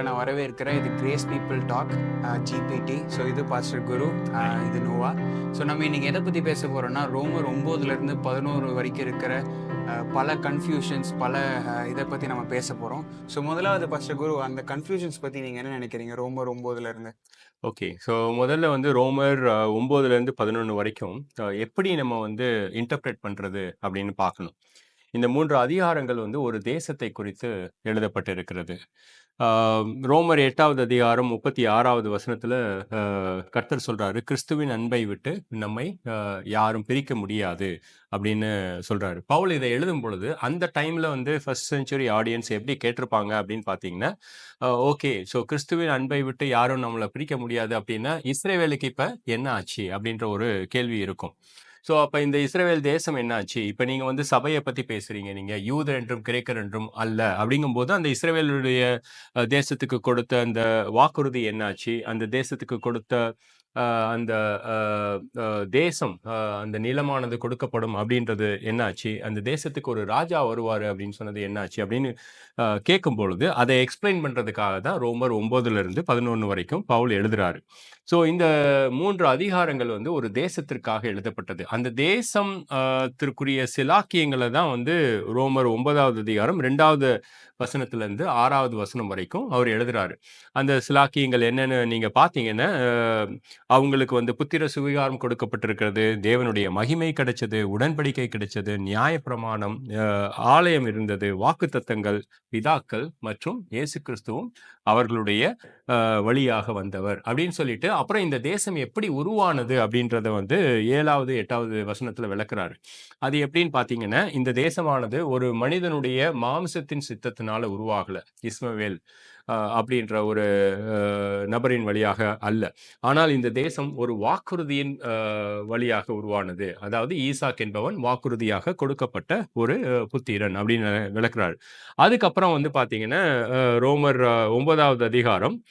உங்களை நான் வரவேற்கிறேன். இது grace people talk GPT so இது பாஸ்டர் குரு இது நோவா ஸோ நம்ம இன்னைக்கு எதை பற்றி பேச போகிறோம்னா ரோமர் ஒம்போதுலேருந்து பதினோரு வரைக்கும் இருக்கிற பல கன்ஃபியூஷன்ஸ் பல இதை பற்றி நம்ம பேச போகிறோம் ஸோ முதலாவது பாஸ்டர் குரு அந்த கன்ஃபியூஷன்ஸ் பற்றி நீங்கள் என்ன நினைக்கிறீங்க ரோமர் ஒம்போதுலேருந்து ஓகே ஸோ முதல்ல வந்து ரோமர் ஒம்போதுலேருந்து பதினொன்று வரைக்கும் எப்படி நம்ம வந்து இன்டர்பிரேட் பண்ணுறது அப்படின்னு பார்க்கணும். இந்த மூன்று அதிகாரங்கள் வந்து ஒரு தேசத்தை குறித்து எழுதப்பட்டிருக்கிறது. இருக்கிறது ரோமர் எட்டாவது அதிகாரம் முப்பத்தி ஆறாவது வசனத்தில் கர்த்தர் சொல்றாரு கிறிஸ்துவின் அன்பை விட்டு நம்மை யாரும் பிரிக்க முடியாது அப்படின்னு சொல்றாரு. பவுல் இதை எழுதும் பொழுது அந்த டைம்ல வந்து ஃபர்ஸ்ட் செஞ்சுரி ஆடியன்ஸ் எப்படி கேட்டிருப்பாங்க அப்படின்னு பார்த்தீங்கன்னா ஓகே ஸோ கிறிஸ்துவின் அன்பை விட்டு யாரும் நம்மளை பிரிக்க முடியாது அப்படின்னா இஸ்ரேவேலுக்கு இப்போ என்ன ஆச்சு? அப்படின்ற ஒரு கேள்வி இருக்கும். ஸோ அப்போ இந்த இஸ்ரேல் தேசம் என்னாச்சு? இப்போ நீங்கள் வந்து சபையை பற்றி பேசுகிறீங்க நீங்கள் யூதர் என்றும் கிரேக்கர் என்றும் அல்ல. அப்படிங்கும்போது அந்த இஸ்ரேலுடைய அஹ், தேசத்துக்கு கொடுத்த அந்த வாக்குறுதி என்னாச்சு? அந்த தேசத்துக்கு கொடுத்த அந்த தேசம் அந்த நிலமானது கொடுக்கப்படும் அப்படின்றது என்னாச்சு? அந்த தேசத்துக்கு ஒரு ராஜா வருவார் அப்படின்னு சொன்னது என்னாச்சு? அப்படின்னு கேட்கும் பொழுது அதை எக்ஸ்பிளைன் பண்ணுறதுக்காக தான் ரோமர் ஒம்போதுல இருந்து பதினொன்று வரைக்கும் பவுல் எழுதுறாரு. ஸோ இந்த மூன்று அதிகாரங்கள் வந்து ஒரு தேசத்திற்காக எழுதப்பட்டது. அந்த தேசம் ஆஹ், திற்குரிய சிலாக்கியங்களை தான் வந்து ரோமர் ஒன்பதாவது அதிகாரம் ரெண்டாவது வசனத்துல இருந்து ஆறாவது வசனம் வரைக்கும் அவர் எழுதுறாரு. அந்த சிலாக்கியங்கள் என்னன்னு நீங்க பார்த்தீங்கன்னா அவங்களுக்கு வந்து புத்திர சுவிகாரம் கொடுக்கப்பட்டிருக்கிறது தேவனுடைய மகிமை கிடைச்சது உடன்படிக்கை கிடைச்சது நியாயப்பிரமாணம் ஆலயம் இருந்தது வாக்குத்தத்தங்கள் பிதாக்கள் மற்றும் இயேசு கிறிஸ்துவும் அவர்களுடைய வழியாக வந்தவர். அப்படின்னு சொல்லிட்டு அப்புறம் இந்த தேசம் எப்படி உருவானது அப்படின்றத வந்து ஏழாவது எட்டாவது வசனத்துல விளக்குறாரு. அது எப்படின்னு பார்த்தீங்கன்னா இந்த தேசமானது ஒரு மனிதனுடைய மாம்சத்தின் சித்தத்தினால உருவாகல இஸ்மவேல் அப்படின்ற ஒரு நபரின் வழியாக அல்ல. ஆனால் இந்த தேசம் ஒரு வாக்குறுதியின் வழியாக உருவானது. அதாவது ஈசாக் என்பவன் வாக்குறுதியாக கொடுக்கப்பட்ட ஒரு புத்திரன் அப்படின்னு விளக்குறாரு. அதுக்கப்புறம் வந்து பார்த்தீங்கன்னா ரோமர் ஒன்பதாவது அதிகாரம்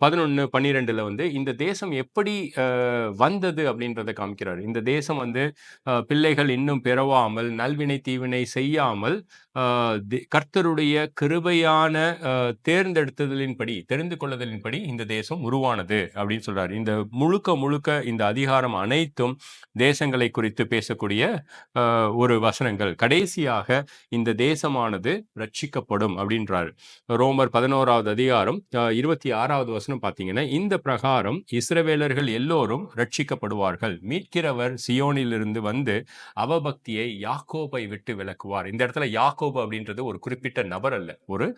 பதினொன்று பன்னிரெண்டுல வந்து இந்த தேசம் எப்படி வந்தது அப்படின்றத காமிக்கிறார். இந்த தேசம் வந்து பிள்ளைகள் இன்னும் பிறவாமல் நல்வினை தீவினை செய்யாமல் ஆஹ், கர்த்தருடைய கிருபையான தேர்ந்தெடுத்ததலின்படி தெரிந்து கொள்ளுதலின்படி இந்த தேசம் உருவானது அப்படின்னு சொல்றாரு. இந்த முழுக்க முழுக்க இந்த அதிகாரம் அனைத்தும் தேசங்களை குறித்து பேசக்கூடிய ஒரு வசனங்கள். கடைசியாக இந்த தேசமானது ரட்சிக்கப்படும் அப்படின்றாரு. ரோமர் பதினோராவது அதிகாரம் இருபத்தி ஆறு ஆறாவது வசனம் பார்த்தீங்கன்னா இந்த பிரகாரம் இஸ்ரவேலர்கள் எல்லோரும் ரட்சிக்கப்படுவார்கள் மீட்கிறவர் சியோனிலிருந்து வந்து அவபக்தியை யாக்கோபை விட்டு விலக்குவார். இந்த இடத்துல யாக்கோபு அப்படின்றது ஒரு குறிப்பிட்ட நபர் அல்ல. ஒரு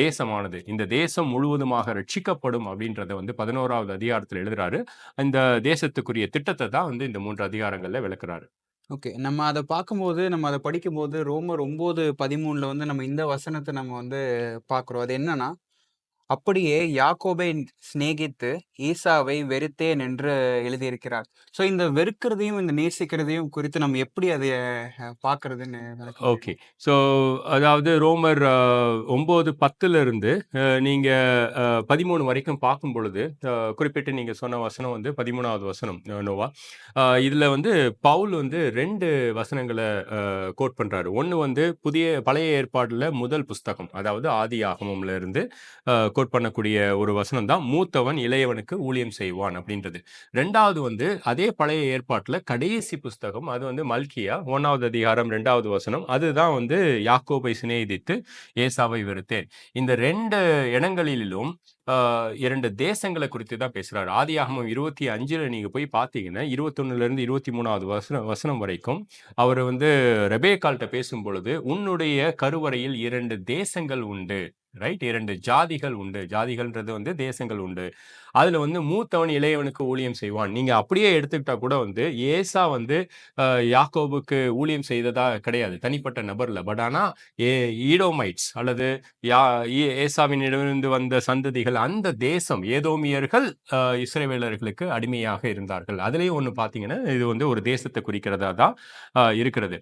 தேசமானது. இந்த தேசம் முழுவதுமாக ரட்சிக்கப்படும் அப்படின்றத வந்து பதினோராவது அதிகாரத்தில் எழுதுறாரு. இந்த தேசத்துக்குரிய திட்டத்தை தான் வந்து இந்த மூன்று அதிகாரங்களில் விளக்குறாரு. ஓகே. நம்ம அதை பார்க்கும்போது நம்ம அதை படிக்கும்போது ரோமர் ஒம்பது பதிமூணில் வந்து நம்ம இந்த வசனத்தை நம்ம வந்து பார்க்குறோம். அது என்னன்னா அப்படியே யாக்கோபை சிநேகித்து ஈசாவை வெறுத்தேன் என்று எழுதியிருக்கிறார். ஸோ இந்த வெறுக்கிறதையும் இந்த நேசிக்கிறதையும் குறித்து நம்ம எப்படி அதை பார்க்கறதுன்னு ஓகே ஸோ அதாவது ரோமர் ஒம்பது பத்துல இருந்து நீங்க பதிமூணு வரைக்கும் பார்க்கும் பொழுது குறிப்பிட்டு நீங்க சொன்ன வசனம் வந்து பதிமூணாவது வசனம் நோவா. இதுல வந்து பவுல் வந்து ரெண்டு வசனங்களை கோட் பண்றாரு. ஒன்று வந்து புதிய பழைய ஏற்பாடுல முதல் புஸ்தகம் அதாவது ஆதி ஆகமம்ல இருந்து கோட் பண்ணக்கூடிய ஒரு வசனம் தான் மூத்தவன் இளையவனுக்கு ஊழியம் செய்வான் அப்படின்றது. ரெண்டாவது வந்து அதே பழைய ஏற்பாட்டில் கடைசி புஸ்தகம் அது வந்து மல்கியா ஒன்றாவது அதிகாரம் ரெண்டாவது வசனம் அதுதான் வந்து யாக்கோபை சிநேகிதித்து ஏசாவை வெறுத்தேன். இந்த ரெண்டு இடங்களிலும் இரண்டு தேசங்களை குறித்து தான் பேசுகிறார் ஆதியாகமம் இருபத்தி அஞ்சில் நீங்கள் போய் பார்த்தீங்கன்னா இருபத்தொன்னுலேருந்து இருபத்தி மூணாவது வசனம் வசனம் வரைக்கும் அவர் வந்து ரெபேக்கால்கிட்ட பேசும் பொழுது உன்னுடைய கருவறையில் இரண்டு தேசங்கள் உண்டு. ரைட்? இரண்டு ஜாதிகள் உண்டு. ஜாதிகள்ன்றது வந்து தேசங்கள் உண்டு. அதில் வந்து மூத்தவன் இளையவனுக்கு ஊழியம் செய்வான். நீங்கள் அப்படியே எடுத்துக்கிட்டா கூட வந்து ஏசா வந்து யாக்கோபுக்கு ஊழியம் செய்ததா கிடையாது. தனிப்பட்ட நபரில். பட் ஆனால் ஏ ஈடோமைட்ஸ் அல்லது யா ஏசாவினிடமிருந்து வந்த சந்ததிகள் அந்த தேசம் ஏதோமியர்கள் இஸ்ரேவேலர்களுக்கு அடிமையாக இருந்தார்கள். அதுலேயும் ஒன்று பார்த்தீங்கன்னா இது வந்து ஒரு தேசத்தை குறிக்கிறதா தான் இருக்கிறது.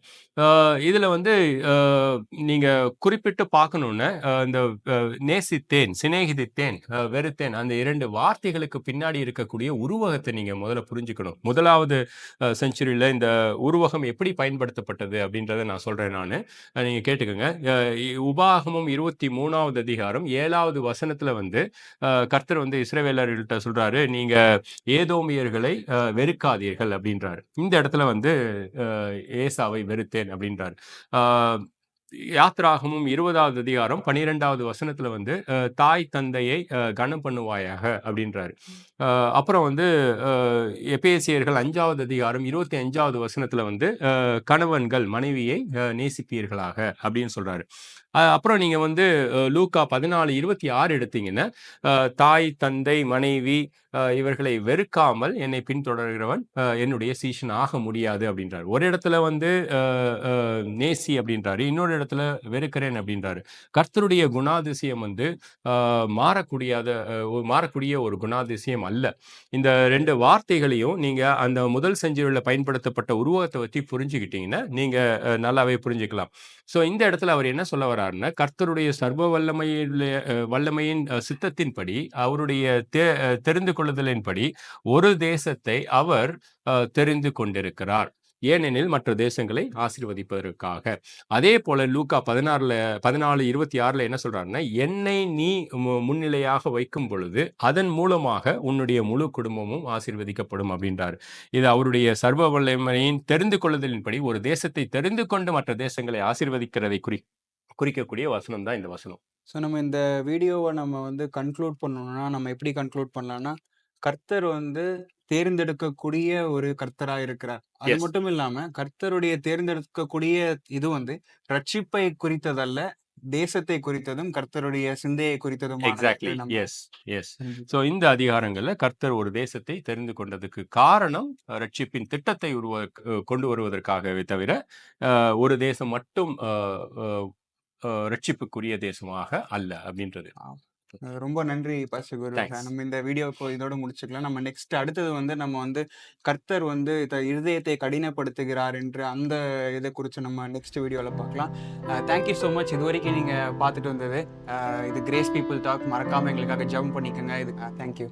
இதில் வந்து நீங்கள் குறிப்பிட்டு பார்க்கணுன்னு இந்த நேசித்தேன் சிநேகிதித்தேன் வெறுத்தேன் அந்த இரண்டு வார்த்தை வார்த்தைகளுக்கு பின்னாடி இருக்கக்கூடிய உருவகத்தை நீங்கள் முதல்ல புரிஞ்சுக்கணும். முதலாவது செஞ்சுரியில இந்த உருவகம் எப்படி பயன்படுத்தப்பட்டது அப்படின்றத நான் சொல்றேன் நான். நீங்க கேட்டுக்கோங்க. உபாகமும் இருபத்தி மூணாவது அதிகாரம் ஏழாவது வசனத்துல வந்து கர்த்தர் வந்து இஸ்ரேவேலர்கள்ட்ட சொல்றாரு நீங்க ஏதோமியர்களை வெறுக்காதீர்கள் அப்படின்றாரு. இந்த இடத்துல வந்து ஏசாவை வெறுத்தேன் அப்படின்றார். யாத்ராகமும் இருபதாவது அதிகாரம் பனிரெண்டாவது வசனத்துல வந்து தாய் தந்தையை கனம் பண்ணுவாயாக அப்படின்றாரு. அஹ், அப்புறம் வந்து எபேசியர்கள் அஞ்சாவது அதிகாரம் இருபத்தி அஞ்சாவது வசனத்துல வந்து அஹ், கணவன்கள் மனைவியை அஹ், நேசிப்பீர்களாக அப்படின்னு சொல்றாரு. அப்புறம் நீங்க வந்து லூக்கா பதினாலு இருபத்தி ஆறு எடுத்தீங்கன்னா தாய் தந்தை மனைவி இவர்களை வெறுக்காமல் என்னை பின்தொடர்கிறவன் என்னுடைய சீஷன் ஆக முடியாது அப்படின்றாரு. ஒரு இடத்துல வந்து நேசி அப்படின்றாரு. இன்னொரு இடத்துல வெறுக்கிறேன் அப்படின்றாரு. கர்த்தருடைய குணாதிசயம் வந்து மாறக்கூடியாத மாறக்கூடிய ஒரு குணாதிசயம் அல்ல. இந்த ரெண்டு வார்த்தைகளையும் நீங்க அந்த முதல் செஞ்சுரில பயன்படுத்தப்பட்ட உருவகத்தை பற்றி புரிஞ்சுக்கிட்டீங்கன்னா நீங்க நல்லாவே புரிஞ்சுக்கலாம். ஸோ இந்த இடத்துல அவர் என்ன சொல்ல வர்றாருன்னா கர்த்தருடைய சர்வ வல்லமையில வல்லமையின் சித்தத்தின்படி அவருடைய தெரிந்து கொள்ளுதலின்படி ஒரு தேசத்தை அவர் தெரிந்து கொண்டிருக்கிறார். ஏனெனில் மற்ற தேசங்களை ஆசீர்வதிப்பதற்காக. அதே போல லூக்கா பதினாறுல பதினாலு இருபத்தி ஆறுல என்ன சொல்றாருன்னா என்னை நீ முன்னிலையாக வைக்கும் பொழுது அதன் மூலமாக உன்னுடைய முழு குடும்பமும் ஆசீர்வதிக்கப்படும் அப்படின்றார். இது அவருடைய சர்வ வல்லமையின் தெரிந்து கொள்ளுதலின்படி ஒரு தேசத்தை தெரிந்து கொண்டு மற்ற தேசங்களை ஆசீர்வதிக்கிறதை குறி குறிக்கக்கூடிய வசனம் தான் இந்த வசனம். ஸோ நம்ம இந்த வீடியோவை நம்ம வந்து கன்க்ளூட் பண்ணணும்னா நம்ம எப்படி கன்க்ளூட் பண்ணலாம்னா கர்த்தர் வந்து தேர்ந்தெடுக்கக்கூடிய ஒரு கர்த்தரா இருக்கிறார். அது. மட்டும் இல்லாம கர்த்தருடைய தேர்ந்தெடுக்கக்கூடிய இது வந்து ரட்சிப்பை குறித்ததல்ல தேசத்தை குறித்ததும் கர்த்தருடைய சிந்தையை குறித்ததும் எக்ஸாக்ட்லி எஸ் எஸ் ஸோ இந்த அதிகாரங்கள்ல கர்த்தர் ஒரு தேசத்தை தெரிந்து கொண்டதுக்கு காரணம் ரட்சிப்பின் திட்டத்தை உருவ கொண்டு வருவதற்காகவே தவிர ஒரு தேசம் மட்டும் ரட்சிப்புக்குரிய தேசமாக அல்ல அப்படின்றது. ரொம்ப நன்றி பாஸ்டர் குரு. Thanks. நம்ம இந்த வீடியோ இப்போ இதோட முடிச்சுக்கலாம். நம்ம நெக்ஸ்ட் அடுத்தது வந்து நம்ம வந்து கர்த்தர் வந்து இருதயத்தை கடினப்படுத்துகிறார் என்று அந்த இதை குறித்து நம்ம நெக்ஸ்ட் வீடியோவில் பார்க்கலாம். தேங்க்யூ ஸோ மச் இது வரைக்கும் நீங்கள் பார்த்துட்டு வந்தது. இது கிரேஸ் பீப்புள் டாக் மறக்காமல் எங்களுக்காக ஜம்ப் பண்ணிக்கோங்க. இது தேங்க்யூ